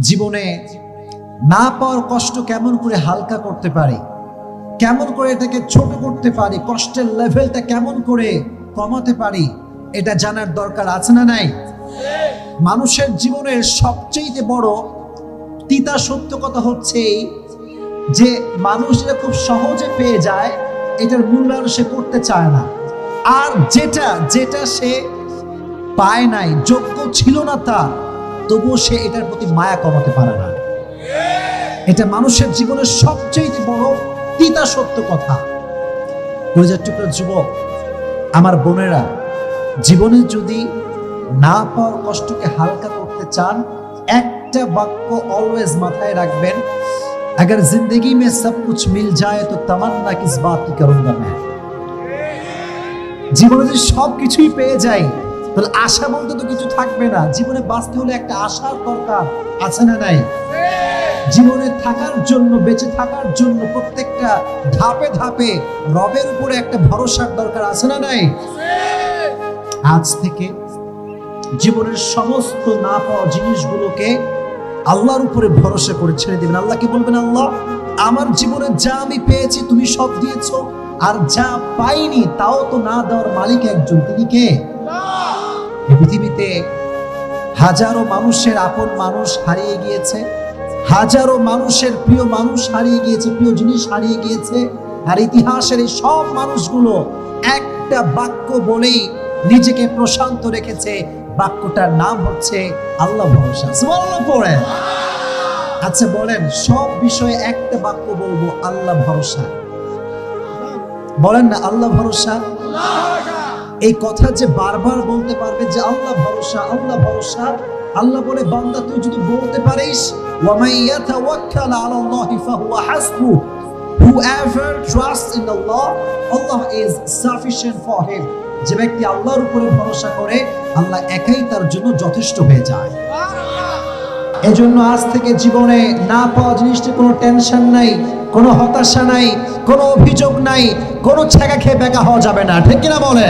জীবনে না পাওয়ার কষ্ট কেমন করে হালকা করতে পারি? কেমন করে এটাকে ছোট করতে পারি? কষ্টের লেভেলটা কেমন করে কমাতে পারি? এটা জানার দরকার আছে না নাই? মানুষের জীবনের সবচেয়ে বড় তিতা সত্য কথা হচ্ছে যে মানুষ এটা খুব সহজে পেয়ে যায়, এটার মূল্যায়ন সে করতে চায় না। আর যেটা যেটা সে পায় নাই, যোগ্য ছিল না তার। তবুও সে এটার প্রতি মায়া কমাতে পারে না এটা মানুষের জীবনের সবচেয়ে বড় তিতা সত্য কথা কলেজের টুকরো যুবক আমার বোনেরা জীবনে যদি না পাওয়ার কষ্টকে হালকা করতে চান একটা বাক্য অলওয়েজ মাথায় রাখবেন अगर जिंदगी में सब कुछ मिल जाए तो तमन्ना किस बात की करूंगा मैं জীবনে যদি সব কিছুই পেয়ে যাই তাহলে আশা বলতে তো কিছু থাকবে না। জীবনে বাঁচতে হলে একটা আশার দরকার, আছে না নাই? জীবনে থাকার জন্য, বেঁচে থাকার জন্য প্রত্যেকটা ধাপে ধাপে রবের উপরে একটা ভরসার দরকার, আছে না নাই? আজ থেকে জীবনের সমস্ত না পাওয়া জিনিসগুলোকে আল্লাহর উপরে ভরসা করে ছেড়ে দেবেন। আল্লাহকে বলবেন, আল্লাহ? আমার জীবনে যা আমি পেয়েছি, তুমি সব দিয়েছ, আর যা পাইনি, তাও তো না দেওয়ার মালিক একজন। তিনি কে? পৃথিবীতে হাজারো মানুষের আপন মানুষ হারিয়ে গিয়েছে, হাজারো মানুষের প্রিয় মানুষ হারিয়ে গিয়েছে, প্রিয় জিনিস হারিয়ে গিয়েছে, আর ইতিহাসের এই সব মানুষগুলো একটা বাক্য বলেই নিজেকে প্রশান্ত রেখেছে। বাক্যটার নাম হচ্ছে আল্লাহ ভরসা। পড়ে আচ্ছা বলেন, সব বিষয়ে একটা বাক্য বলব আল্লাহ ভরসা। বলেন না আল্লাহ ভরসা? এই কথা যে বারবার বলতে পারবে যে আল্লাহ ভরসা আল্লাহ ভরসা। আল্লাহ বলে বান্দা তুই যদি বলতে পারিস whoever trusts in Allah Allah is sufficient for him যে ব্যক্তি আল্লাহর উপরে ভরসা করে আল্লাহ একাই তার জন্য যথেষ্ট হয়ে যায়। এজন্য আজ থেকে জীবনে না পাওয়া জিনিসটি কোনো টেনশন নাই। কোনো হতাশা নাই, কোনো অভিযোগ নাই, কোনো ছেঁকা খেয়ে বেঁকা হওয়া যাবে না। ঠিক কিনা বলে